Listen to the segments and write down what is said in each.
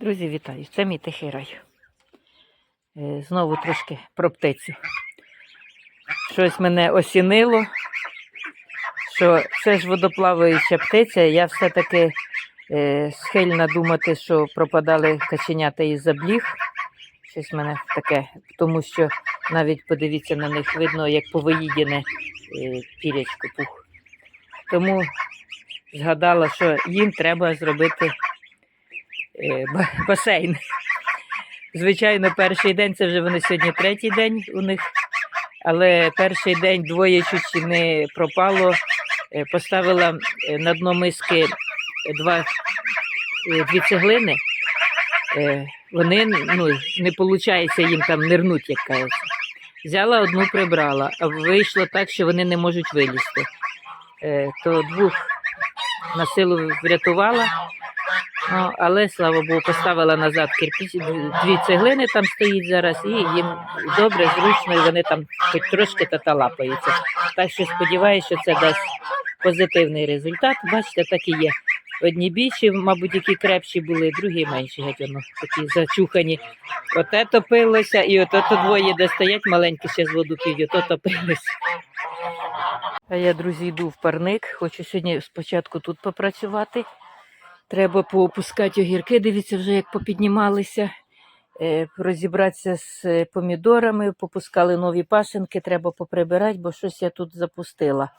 Друзі, вітаю! Це мій тихий рай. Е, Знову трошки про птицю. Щось мене осінило, що це ж водоплаваюча птиця. Я все-таки е, схильна думати, що пропадали каченята із забліг. Щось мене таке, тому що навіть подивіться на них, видно, як повиїдене е, пірячко пух. Тому згадала, що їм треба зробити басейн. Звичайно, перший день це вже вони сьогодні третій день у них. Але перший день двоє чуть не пропало. Е, Поставила е, на дно миски два, е, дві цеглини. Е, Вони ну, не виходить їм там нирнуть, як кажуть. Взяла одну, прибрала, а вийшло так, що вони не можуть вилізти. Е, То двох на силу врятувала. Але слава Богу, поставила назад кирпіч, дві цеглини там стоїть зараз, і їм добре, зручно, і вони там хоч трошки та лапаються. Так що сподіваюся, що це дасть позитивний результат. Бачите, так і є. Одні більші, мабуть, які крепші були, другі менші, геть воно такі зачухані. Оте топилося, і ото то двоє, де стоять маленькі ще з воду п'ють, ото топилося. А я, друзі, йду в парник. Хочу сьогодні спочатку тут попрацювати. Треба поопускати огірки. Дивіться, вже як попіднімалися. Е, розібратися з е, помідорами, попускали нові пасинки, треба поприбирати, бо щось я тут запустила.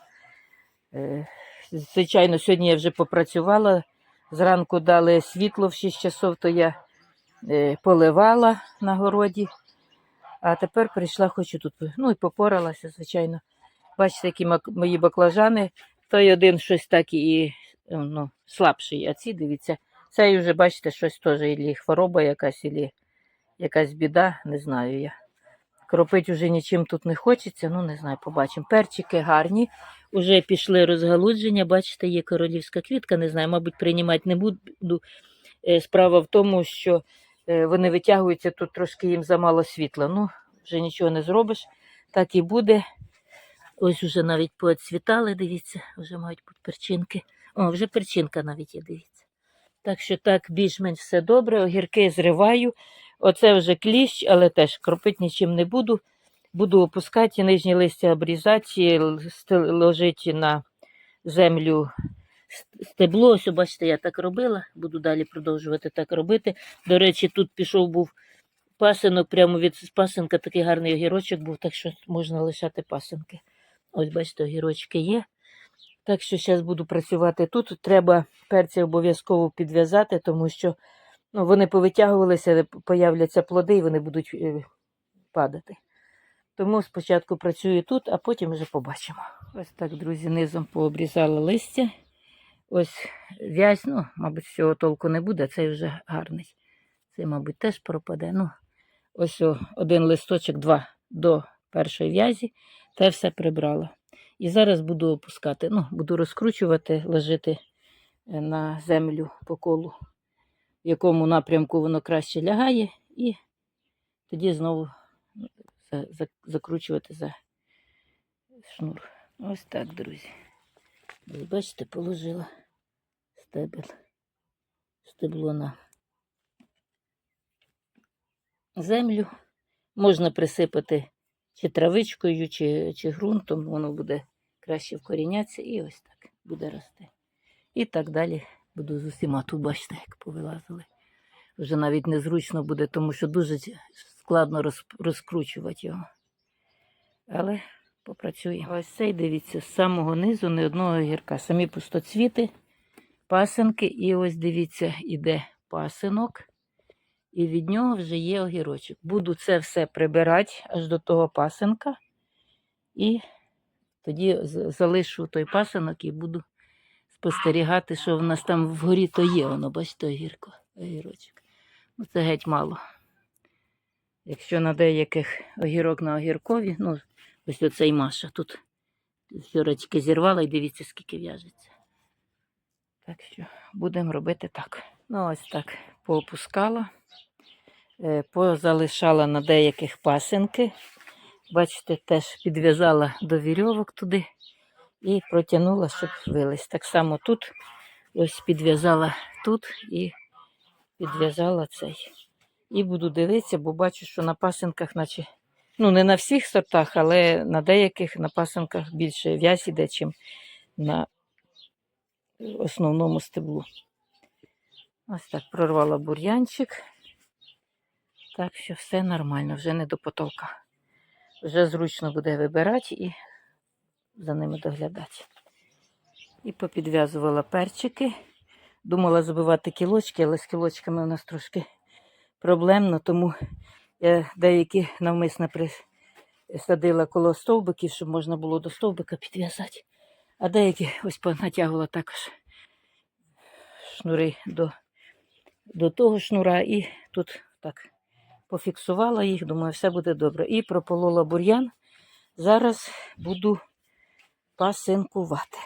Е, звичайно, сьогодні я вже попрацювала. Зранку дали світло в 6 часов, то я поливала на городі. А тепер прийшла, хочу тут. Ну і попоралася, звичайно. Бачите, які мої баклажани. Той один щось так і ну, слабший, а ці, дивіться, цей вже, бачите, щось теж, ілі хвороба якась, ілі якась біда, не знаю я. Кропить уже нічим тут не хочеться, ну не знаю, побачимо. Перчики гарні, уже пішли розгалудження, бачите, є королівська квітка, не знаю, мабуть, приймати не буду. Е, Справа в тому, що е, вони витягуються, тут трошки їм замало світла. Ну, вже нічого не зробиш, так і буде. Ось вже навіть поцвітали, дивіться, вже мають бути перчинки. О, вже перчинка навіть є, дивіться. Так що так, більш-менш все добре. Огірки зриваю. Оце вже кліщ, але теж кропити нічим не буду. Буду опускати, нижні листя обрізати, ложити на землю стебло. Ось, бачите, я так робила. Буду далі продовжувати так робити. До речі, тут пішов був пасинок, прямо від пасинка такий гарний огірочок був, так що можна лишати пасинки. Ось, бачите, огірочки є. Так що зараз буду працювати тут. Треба перці обов'язково підв'язати, тому що ну, вони повитягувалися, появляться плоди і вони будуть е, падати. Тому спочатку працюю тут, а потім вже побачимо. Ось так, друзі, низом пообрізала листя. Ось в'язь, ну, мабуть, цього толку не буде, цей вже гарний. Цей, мабуть, теж пропаде. Ну, ось один листочок, два до першої в'язі, та все прибрала. І зараз буду опускати. Ну, буду розкручувати, ложити е, на землю по колу, в якому напрямку воно краще лягає, і тоді знову за- закручувати за шнур. Ось так, друзі. Ви бачите, положила стебель, стебло на землю. Можна присипати чи травичкою, чи, чи ґрунтом, воно буде краще вкорінятися і ось так буде рости. І так далі буду з усіма тут, бачите, як повилазили. Вже навіть незручно буде, тому що дуже складно роз, розкручувати його. Але попрацюємо. Ось цей, дивіться, з самого низу не одного гірка. Самі пустоцвіти, пасинки, і ось дивіться, іде пасинок, і від нього вже є огірочок. Буду це все прибирати аж до того пасинка, і тоді залишу той пасинок і буду спостерігати, що в нас там вгорі то є, воно, бачите, огірко, огірочок. Ну, це геть мало. Якщо на деяких огірок на огіркові, ну, ось оцей Маша тут вчора зірвала і дивіться, скільки в'яжеться. Так що будемо робити так. Ну, ось так поопускала, е, позалишала на деяких пасинки. Бачите, теж підв'язала до вірьовок туди і протягнула, щоб вилезть. Так само тут ось підв'язала тут і підв'язала цей. І буду дивитися, бо бачу, що на пасинках, наче, ну не на всіх сортах, але на деяких на пасинках більше в'язь іде, чим на основному стеблу. Ось так прорвала бур'янчик. Так що все нормально, вже не до потолка. Вже зручно буде вибирати і за ними доглядати. І попідв'язувала перчики. Думала забивати кілочки, але з кілочками у нас трошки проблемно, тому я деякі навмисно присадила коло стовбиків, щоб можна було до стовбика підв'язати. А деякі ось понатягувала також шнури до, до того шнура і тут так пофіксувала їх, думаю, все буде добре. І прополола бур'ян. Зараз буду пасинкувати.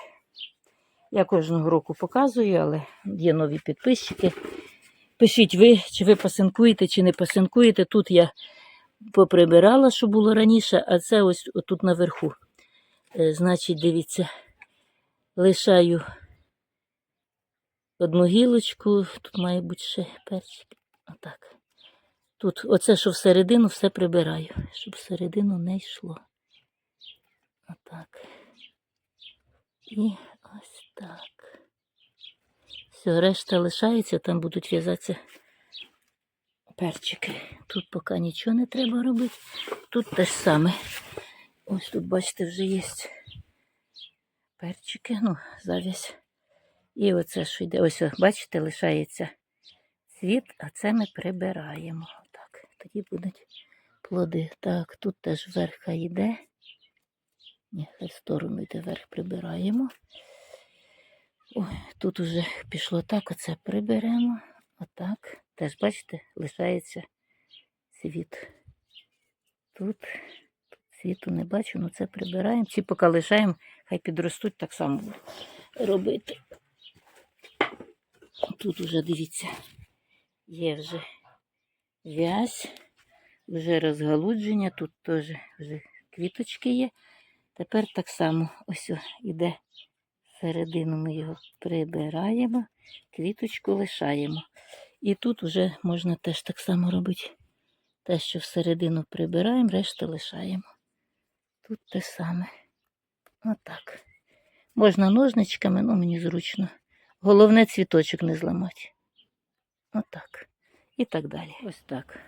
Я кожного року показую, але є нові підписчики. Пишіть ви, чи ви пасинкуєте, чи не пасинкуєте. Тут я поприбирала, що було раніше, а це ось тут наверху. Е, Значить, дивіться, лишаю одну гілочку, тут має бути ще перчик. Отак. Тут оце, що всередину, все прибираю, щоб всередину не йшло. Отак. І ось так. Все, решта лишається, там будуть в'язатися перчики. Тут поки нічого не треба робити. Тут те ж саме. Ось тут, бачите, вже є перчики, ну, зав'язь. І оце, що йде. Ось, бачите, лишається цвіт, а це ми прибираємо. Тоді будуть плоди. Так, тут теж верха йде. Ні, в сторону йде вверх прибираємо. Ой, тут уже пішло так, оце приберемо. Отак. Теж, бачите, лишається цвіт. Тут, тут цвіту не бачу, але це прибираємо. Ці поки лишаємо, хай підростуть, так само робити. Тут уже дивіться, є вже в'язь, вже розгалудження, тут теж вже квіточки є. Тепер так само ось іде середину, ми його прибираємо, квіточку лишаємо. І тут вже можна теж так само робити. Те, що всередину прибираємо, решту лишаємо. Тут те саме. Отак. Можна ножничками, ну мені зручно. Головне цвіточок не зламати. Отак. І так далі. Ось так.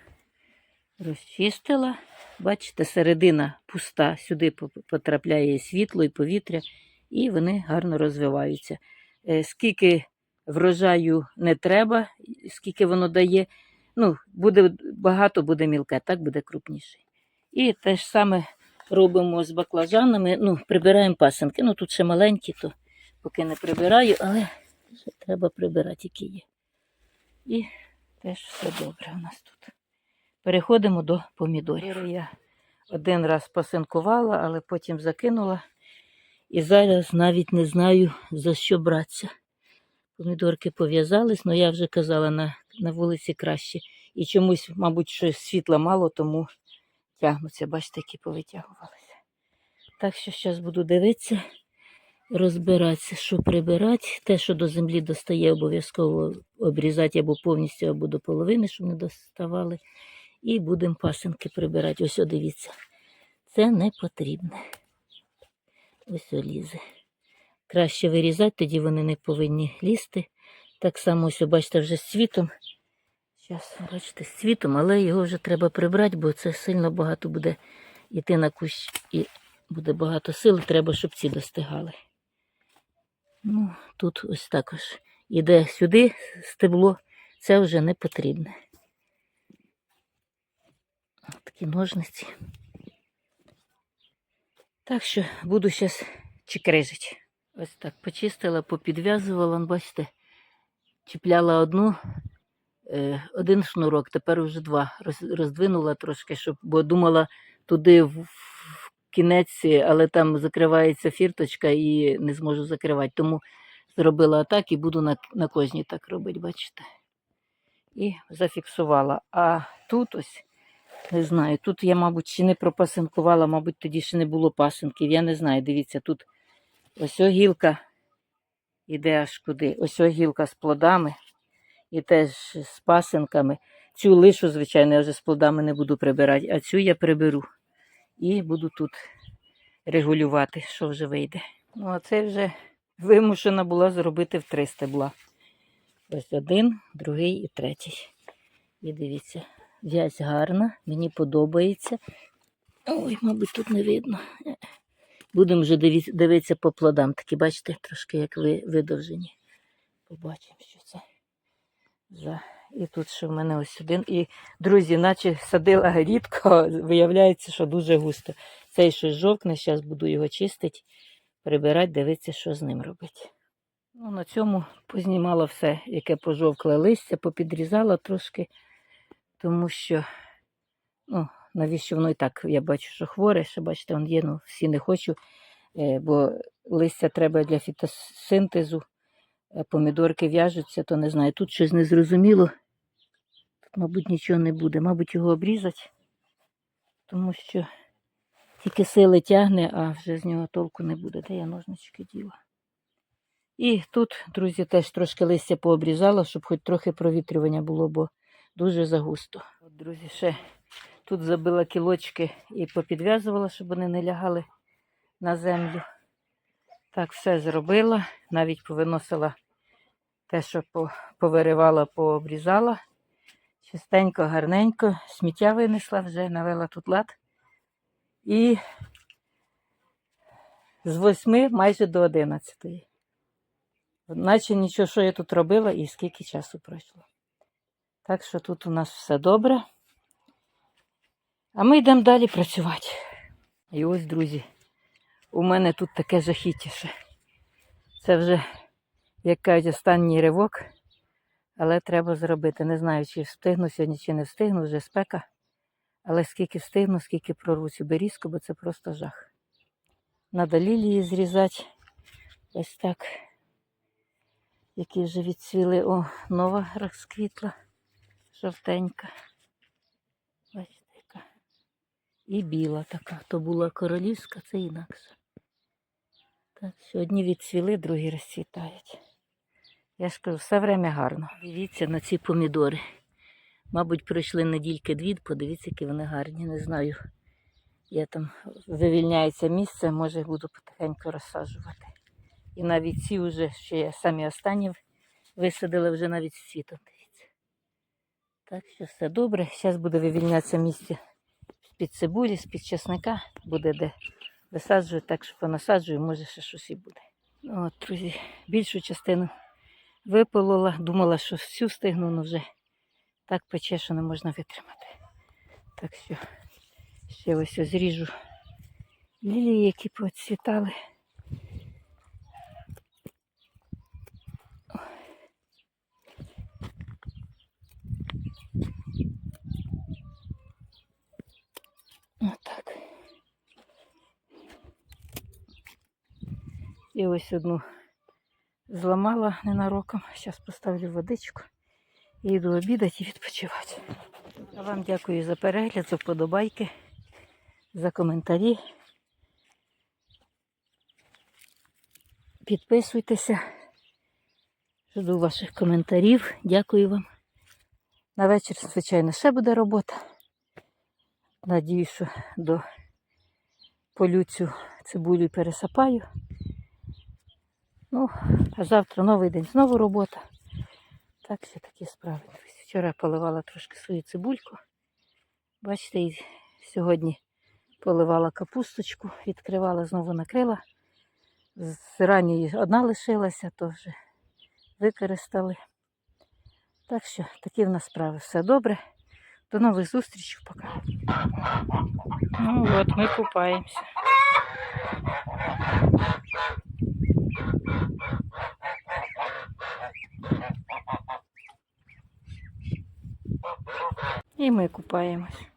Розчистила. Бачите, середина пуста, сюди потрапляє світло і повітря, і вони гарно розвиваються. Е, Скільки врожаю не треба, скільки воно дає, ну, буде багато, буде мілке, так буде крупніше. І те ж саме робимо з баклажанами, ну, прибираємо пасенки. Ну, тут ще маленькі, то поки не прибираю, але ще треба прибирати, які є. І теж все добре у нас тут. Переходимо до помідорів. Я один раз посинкувала, але потім закинула. І зараз навіть не знаю, за що братися. Помідорки пов'язались, але я вже казала, на, на вулиці краще. І чомусь, мабуть, що світла мало, тому тягнуться. Бачите, які повитягувалися. Так що зараз буду дивитися, розбиратися, що прибирати. Те, що до землі достає, обов'язково обрізати або повністю, або до половини, щоб не доставали. І будемо пасинки прибирати. Ось, дивіться. Це не потрібне. Ось о, лізе. Краще вирізати, тоді вони не повинні лізти. Так само, ось, бачите, вже з цвітом. Зараз, бачите, з цвітом, але його вже треба прибрати, бо це сильно багато буде йти на кущ і буде багато сил, треба, щоб ці достигали. Ну, тут ось також іде сюди стебло, це вже не потрібне. Такі ножниці. Так що буду зараз чекрижити. Ось так почистила, попідв'язувала, ну, бачите, чіпляла одну, е, один шнурок, тепер вже два. Роздвинула трошки, щоб, бо думала туди в, в кінець, але там закривається фірточка і не зможу закривати. Тому зробила так і буду на, на кожній так робити, бачите. І зафіксувала. А тут ось. Не знаю, тут я, мабуть, ще не пропасинкувала, мабуть, тоді ще не було пасинків. Я не знаю, дивіться, тут ось о гілка іде аж куди. Ось о гілка з плодами. і теж з пасинками. Цю лишу, звичайно, я вже з плодами не буду прибирати, а цю я приберу. І буду тут регулювати, що вже вийде. Ну, а це вже вимушена була зробити в три стебла. Ось один, другий і третій. І дивіться, в'язь гарна, мені подобається. Ой, мабуть, тут не видно. Будемо вже дивитися по плодам. Такі, бачите, трошки як ви, видовжені. Побачимо, що це за. І тут ще в мене ось один. І, друзі, наче садила рідко, виявляється, що дуже густо. Цей щось жовкне, зараз буду його чистити, прибирати, дивитися, що з ним робити. Ну, на цьому познімала все, яке пожовкле листя, попідрізала трошки, тому що, ну, навіщо воно і так, я бачу, що хворе, що бачите, он є, ну, всі не хочу, е, бо листя треба для фітосинтезу, е, помідорки в'яжуться, то не знаю. Тут щось незрозуміло. Мабуть, нічого не буде. Мабуть, його обрізати, тому що тільки сили тягне, а вже з нього толку не буде. Де я ножнички діла? І тут, друзі, теж трошки листя пообрізала, щоб хоч трохи провітрювання було, бо дуже загусто. От, друзі, ще тут забила кілочки і попідв'язувала, щоб вони не лягали на землю. Так, все зробила. Навіть повиносила те, що повиривала, пообрізала. Чистенько, гарненько. Сміття винесла вже, навела тут лад. І з восьми майже до одинадцятої. Наче нічого, що я тут робила і скільки часу пройшло. Так що тут у нас все добре. А ми йдемо далі працювати. І ось, друзі, у мене тут таке жахіттяше. Це вже, як кажуть, останній ривок, але треба зробити. Не знаю, чи встигну сьогодні, чи не встигну, вже спека. Але скільки встигну, скільки прорву цю берізку, бо це просто жах. Надо лілії зрізати. Ось так які вже відцвіли. О, нова розквітла, жовтенька. Бачите, яка. І біла така. То була королівська, це інакше. Так, сьогодні відцвіли, другі розцвітають. Я ж кажу, все время гарно. Дивіться на ці помідори. Мабуть, пройшли недільки дві, подивіться, які вони гарні. Не знаю. Я там вивільняється місце, може буду потихеньку розсаджувати. І навіть ці вже ще я самі останні висадила вже навіть з цвітом. Дивіться. Так що все добре. Зараз буде вивільнятися місце з-під цибулі, з-під чесника. Буде де висаджую, так що понасаджую, може ще щось і буде. Ну, От, друзі, більшу частину виполола. Думала, що всю встигну, але вже так пече, що не можна витримати. Так що ще ось ось зріжу лілії, які поцвітали. Отак. І ось одну зламала ненароком. Зараз поставлю водичку і йду обідати і відпочивати. А вам дякую за перегляд, за вподобайки, за коментарі. Підписуйтеся. Жду ваших коментарів. Дякую вам. На вечір, звичайно, ще буде робота. Надіюсь, що до полю цю цибулю пересапаю. Ну, а завтра новий день, знову робота. Так, все такі справи. Вчора поливала трошки свою цибульку. Бачите, і сьогодні поливала капусточку, відкривала, знову накрила. З ранньої одна лишилася, то вже використали. Так що такі в нас справи. Все добре. До нових зустрічей. Пока. Ну от, ми купаємося. І ми купаємось.